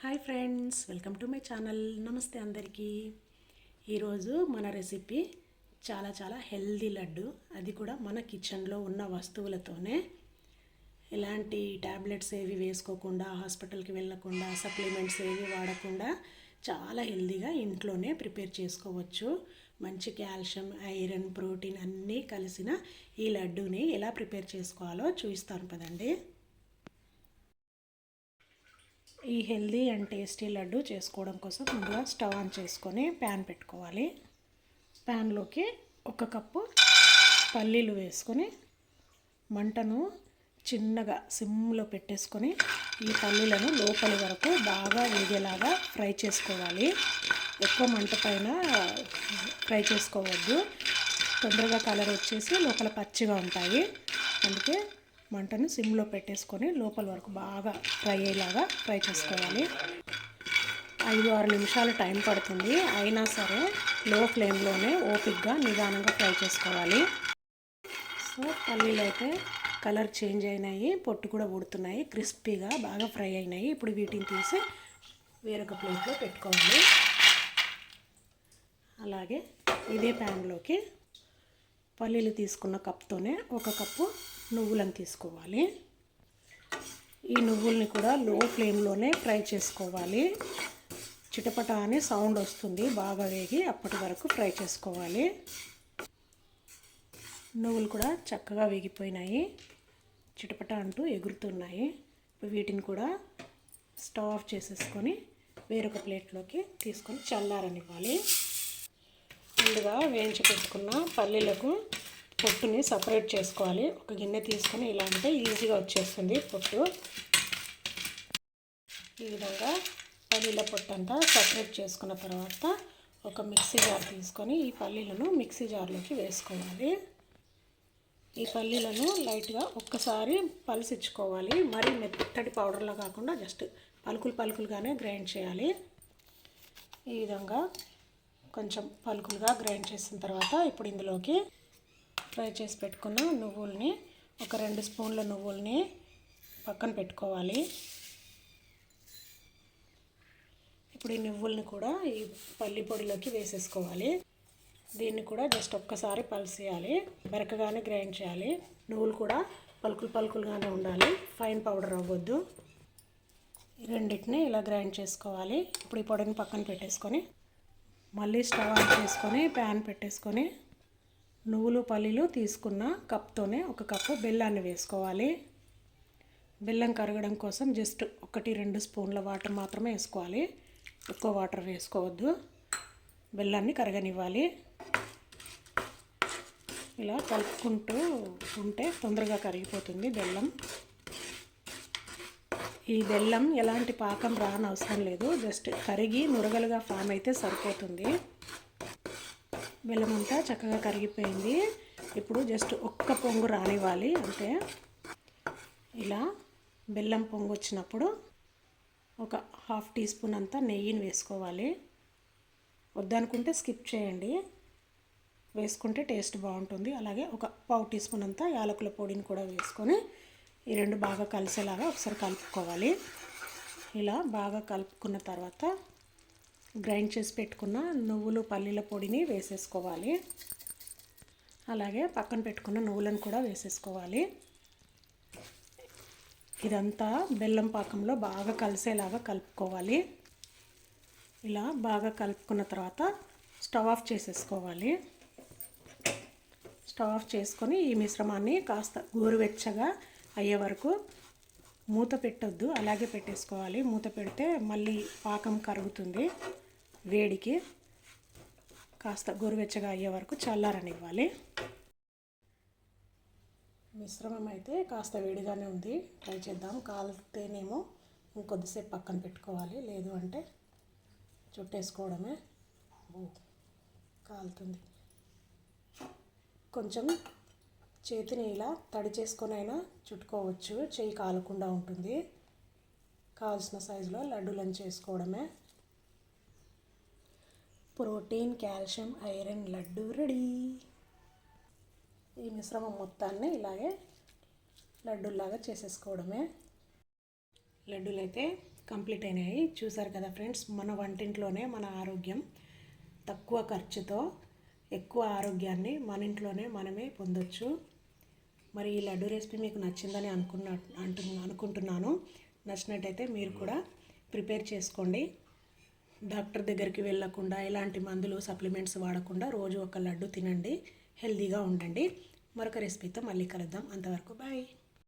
Hi friends welcome to my channel. నమస్తే అందరికీ. ఈరోజు మన రెసిపీ చాలా చాలా హెల్దీ లడ్డు. అది కూడా మన కిచెన్లో ఉన్న వస్తువులతోనే. ఎలాంటి ట్యాబ్లెట్స్ ఏవి వేసుకోకుండా హాస్పిటల్కి వెళ్ళకుండా సప్లిమెంట్స్ ఏవి వాడకుండా చాలా హెల్దీగా ఇంట్లోనే ప్రిపేర్ చేసుకోవచ్చు. మంచి కాల్షియం ఐరన్ ప్రోటీన్ అన్నీ కలిసిన ఈ లడ్డూని ఎలా ప్రిపేర్ చేసుకోవాలో చూపిస్తాను కదండి ఈ హెల్దీ అండ్ టేస్టీ లడ్డు చేసుకోవడం కోసం ముందుగా స్టవ్ ఆన్ చేసుకొని ప్యాన్ పెట్టుకోవాలి. ప్యాన్లోకి ఒక కప్పు పల్లీలు వేసుకొని మంటను చిన్నగా సిమ్లో పెట్టేసుకొని ఈ పల్లీలను లోపలి వరకు బాగా వేగేలాగా ఫ్రై చేసుకోవాలి. ఎక్కువ మంట పైన ఫ్రై చేసుకోవద్దు. తొందరగా కలర్ వచ్చేసి లోపల పచ్చిగా ఉంటాయి. అందుకే మంటను సిమ్లో పెట్టేసుకొని లోపల వరకు బాగా ఫ్రై అయ్యేలాగా ఫ్రై చేసుకోవాలి. ఐదు ఆరు నిమిషాలు టైం పడుతుంది. అయినా సరే లో ఫ్లేమ్లోనే ఓపిక్గా నిదానంగా ఫ్రై చేసుకోవాలి. సో పల్లీలు అయితే కలర్ చేంజ్ అయినాయి పొట్టు కూడా ఉడుతున్నాయి క్రిస్పీగా బాగా ఫ్రై అయినాయి. ఇప్పుడు వీటిని తీసి వేరొక ప్లేట్లో పెట్టుకోవాలి. అలాగే ఇదే ప్యాన్లోకి పల్లీలు తీసుకున్న కప్తోనే ఒక కప్పు నువ్వులను తీసుకోవాలి. ఈ నువ్వుల్ని కూడా లో ఫ్లేమ్లోనే ఫ్రై చేసుకోవాలి. చిటపట అని సౌండ్ వస్తుంది బాగా వేగి అప్పటి వరకు ఫ్రై చేసుకోవాలి. నువ్వులు కూడా చక్కగా వేగిపోయినాయి. చిటపట అంటూ ఎగురుతున్నాయి. వీటిని కూడా స్టవ్ ఆఫ్ చేసేసుకొని వేరొక ప్లేట్లోకి తీసుకొని చల్లారనివ్వాలి. ముందుగా వేయించి పెట్టుకున్న పల్లీలకు పొట్టుని సపరేట్ చేసుకోవాలి. ఒక గిన్నె తీసుకొని ఇలా అంటే ఈజీగా వచ్చేస్తుంది పొట్టు. ఈ విధంగా పల్లీల పొట్టు అంతా సపరేట్ చేసుకున్న తర్వాత ఒక మిక్సీ జార్ తీసుకొని ఈ పల్లీలను మిక్సీ జార్లోకి వేసుకోవాలి. ఈ పల్లీలను లైట్గా ఒక్కసారి పలుసిచ్చుకోవాలి. మరీ మెత్తటి పౌడర్లా కాకుండా జస్ట్ పలుకులు పలుకులుగానే గ్రైండ్ చేయాలి. ఈ విధంగా కొంచెం పలుకులుగా గ్రైండ్ చేసిన తర్వాత ఇప్పుడు ఇందులోకి ఫ్రై చేసి పెట్టుకున్న నువ్వుల్ని ఒక రెండు స్పూన్ల నువ్వుల్ని పక్కన పెట్టుకోవాలి. ఇప్పుడు ఈ నువ్వుల్ని కూడా ఈ పల్లి పొడిలోకి వేసేసుకోవాలి. దీన్ని కూడా జస్ట్ ఒక్కసారి పలిసేయాలి. బెరకగానే గ్రైండ్ చేయాలి. నువ్వులు కూడా పలుకులు పలుకులుగానే ఉండాలి. ఫైన్ పౌడర్ అవ్వద్దు. రెండింటిని ఇలా గ్రైండ్ చేసుకోవాలి. ఇప్పుడు ఈ పొడిని పక్కన పెట్టేసుకొని మళ్ళీ స్టవ్ ఆన్ చేసుకొని ప్యాన్ పెట్టేసుకొని నువ్వులు పల్లీలు తీసుకున్న కప్తోనే ఒక కప్పు బెల్లాన్ని వేసుకోవాలి. బెల్లం కరగడం కోసం జస్ట్ ఒకటి రెండు స్పూన్ల వాటర్ మాత్రమే వేసుకోవాలి. ఎక్కువ వాటర్ వేసుకోవద్దు. బెల్లాన్ని కరగనివ్వాలి. ఇలా కలుపుకుంటూ ఉంటే తొందరగా కరిగిపోతుంది బెల్లం. ఈ బెల్లం ఎలాంటి పాకం రానవసరం లేదు. జస్ట్ కరిగి మురగలుగా ఫామ్ అయితే సరిపోతుంది. బెల్లం అంతా చక్కగా కరిగిపోయింది. ఇప్పుడు జస్ట్ ఒక్క పొంగు రానివ్వాలి అంటే ఇలా బెల్లం పొంగు వచ్చినప్పుడు ఒక హాఫ్ టీ స్పూన్ అంతా నెయ్యిని వేసుకోవాలి. వద్దనుకుంటే స్కిప్ చేయండి. వేసుకుంటే టేస్ట్ బాగుంటుంది. అలాగే ఒక పావు టీ స్పూన్ అంతా యాలకుల పొడిని కూడా వేసుకొని ఈ రెండు బాగా కలిసేలాగా ఒకసారి కలుపుకోవాలి. ఇలా బాగా కలుపుకున్న తర్వాత గ్రైండ్ చేసి పెట్టుకున్న నువ్వులు పల్లీల పొడిని వేసేసుకోవాలి. అలాగే పక్కన పెట్టుకున్న నువ్వులను కూడా వేసేసుకోవాలి. ఇదంతా బెల్లం పాకంలో బాగా కలిసేలాగా కలుపుకోవాలి. ఇలా బాగా కలుపుకున్న తర్వాత స్టవ్ ఆఫ్ చేసేసుకోవాలి. స్టవ్ ఆఫ్ చేసుకొని ఈ మిశ్రమాన్ని కాస్త గోరువెచ్చగా అయ్యే వరకు మూత పెట్టొద్దు అలాగే పెట్టేసుకోవాలి. మూత పెడితే మళ్ళీ పాకం కరుగుతుంది. వేడికి కాస్త గోరువెచ్చగా అయ్యే వరకు చల్లారనివ్వాలి. మిశ్రమం అయితే కాస్త వేడిగానే ఉంది. ట్రై చేద్దాం. కాలితేనేమో ఇంకొద్దిసేపు పక్కన పెట్టుకోవాలి. లేదు అంటే చుట్టేసుకోవడమే. కాలుతుంది. కొంచెం చేతిని ఇలా తడి చేసుకొనైనా చుట్టుకోవచ్చు. చేయి కాలకుండా ఉంటుంది. కావాల్సిన సైజులో లడ్డూలను చేసుకోవడమే. Protein calcium iron laddu ready. ఈ మిశ్రమం మొత్తాన్ని ఇలాగే లడ్డూలాగా చేసేసుకోవడమే. లడ్డూలు అయితే కంప్లీట్ అయినాయి. చూసారు కదా ఫ్రెండ్స్ మన వంటింట్లోనే మన ఆరోగ్యం తక్కువ ఖర్చుతో ఎక్కువ ఆరోగ్యాన్ని మన ఇంట్లోనే మనమే పొందొచ్చు. మరి ఈ లడ్డు రెసిపీ మీకు నచ్చిందని అనుకున్న అంటు అనుకుంటున్నాను. నచ్చినట్టయితే మీరు కూడా ప్రిపేర్ చేసుకోండి. డాక్టర్ దగ్గరికి వెళ్ళకుండా ఎలాంటి మందులు సప్లిమెంట్స్ వాడకుండా రోజు ఒక లడ్డు తినండి హెల్తీగా ఉండండి. మరొక రెసిపీతో మళ్ళీ కలుద్దాం. అంతవరకు బాయ్.